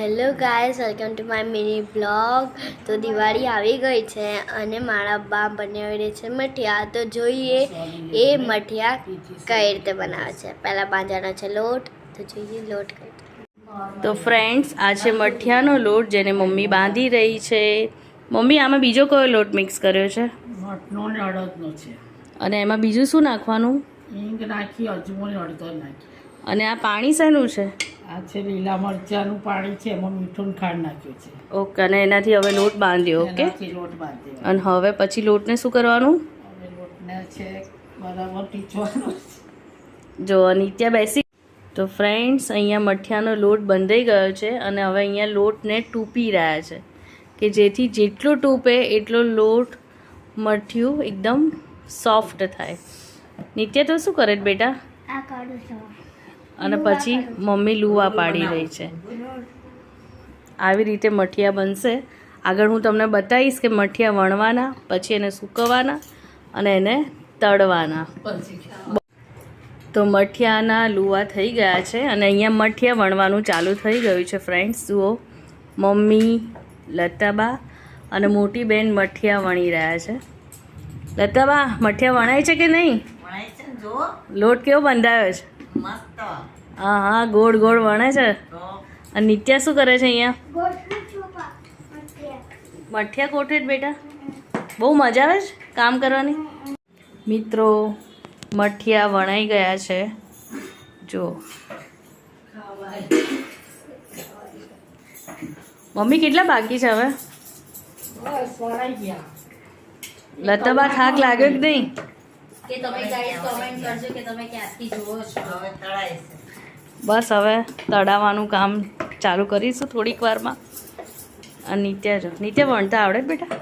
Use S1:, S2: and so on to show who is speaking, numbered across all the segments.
S1: Hello guys welcome to my mini blog. તો દિવાળી આવી ગઈ છે અને મારા બા બનાવી રહી છે મઠિયા. તો જોઈએ એ મઠિયા કઈ રીતે બનાવે છે. પહેલાં બાંધવાનો છે લોટ તો જોઈએ લોટ કઈ
S2: તો ફ્રેન્ડ્સ આ છે મઠિયાનો લોટ જેને મમ્મી બાંધી રહી છે. મમ્મી આમાં બીજો કયો લોટ મિક્સ કર્યો છે? અને એમાં બીજું શું નાખવાનું?
S3: હિંગ નાખી અજમો નાખી.
S2: અને આ પાણી શેનું છે?
S3: આ છે લીલા મરચાનું પાણી છે એમાં મીઠું ખાંડ નાખ્યું છે.
S2: ઓકે અને એનાથી હવે લોટ બાંધ્યો ઓકે?
S3: લોટ બાંધ્યો.
S2: અને હવે પછી લોટને શું કરવાનું?
S3: હવે લોટને છે બરાબર ટીચવાનો
S2: જો નિત્યા બેસી તો ફ્રેન્ડ્સ અહીંયા મઠિયાનો લોટ બંધાઈ ગયો છે અને હવે અહીંયા લોટને ટૂપી રહ્યા છે. કે જેથી જેટલો ટૂપે એટલો લોટ મઠિયું એકદમ સોફ્ટ થાય. નિત્યા તો શું કરે બેટા?
S1: આ કાઢું છું.
S2: અને પછી મમ્મી લુવા પાડી રહી છે. આવી રીતે મઠિયા બનશે. આગળ હું તમને બતાવીશ કે મઠિયા વણવાના પછી એને સૂકવવાના અને એને તળવાના. તો મઠિયાના લુવા થઈ ગયા છે અને અહીંયા મઠિયા વણવાનું ચાલુ થઈ ગયું છે ફ્રેન્ડ્સ. જુઓ મમ્મી લતાબા અને મોટી બેન મઠિયા વણી રહ્યા છે. લતાબા મઠિયા વણાય છે કે નહીં? લોટ કેવો બંધાયો છે? હા હા ગોળ ગોળ વણે છે. અને નિત્યા શું કરે છે અહીંયા? મઠિયા. કોઠે જ બેટા? બહુ મજા આવે છે કામ કરવાની? મિત્રો મઠિયા વણાઈ ગયા છે. જો. મમ્મી કેટલા બાકી છે હવે?
S3: બસ વળાઈ ગયા.
S2: લતાબા થાક લાગ્યો કે નહીં?
S4: કે તમે ગાઈસ કમેન્ટ કરજો કે તમે ક્યાંથી જુઓ છો. હવે તળાય છે.
S2: બસ હવે તળાવવાનું કામ ચાલુ કરીશું થોડીક વારમાં. અને નિત્ય જો. નિત્ય વણતા આવડે બેટા?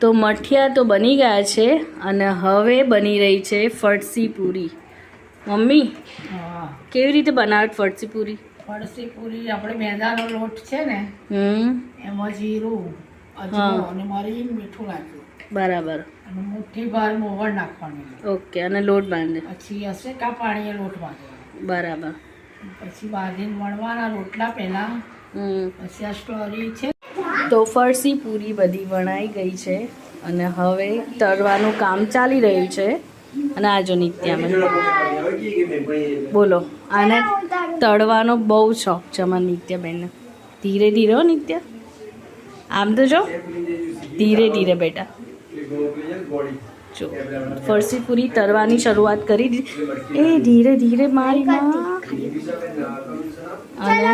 S2: તો મઠિયા તો બની ગયા છે અને હવે બની રહી છે ફરસી પૂરી. મમ્મી કેવી રીતે બનાવે ફરસી પૂરી?
S3: ફરસી પૂરી આપણે મેદાનો લોટ છે ને એમાં જીરું અને મરી મીઠું નાખ્યું.
S2: બરાબર.
S3: અને મુઠ્ઠી ભાર મોવણ નાખવાનું.
S2: ઓકે અને લોટ બાંધે.
S3: પછી હશે કા પાણીએ લોટ બાંધવાનો.
S2: બરાબર.
S3: પછી બાંધીને વણવાના રોટલા પહેલાં. પછી આ સ્ટોરી છે.
S2: તો ફરસી પૂરી બધી વણાઈ ગઈ છે અને હવે તળવાનું કામ ચાલી રહ્યું છે. અને આ જો નિત્યામાં બોલો આને તળવાનો બહુ શોખ છે અમારા નિત્યાબેનને ધીરે ધીરે હો નિત્ય. આમ તો જો. ધીરે ધીરે બેટા. જો ફરસી પૂરી તરવાની શરૂઆત કરી. દીધી એ ધીરે ધીરે મારી માં. અને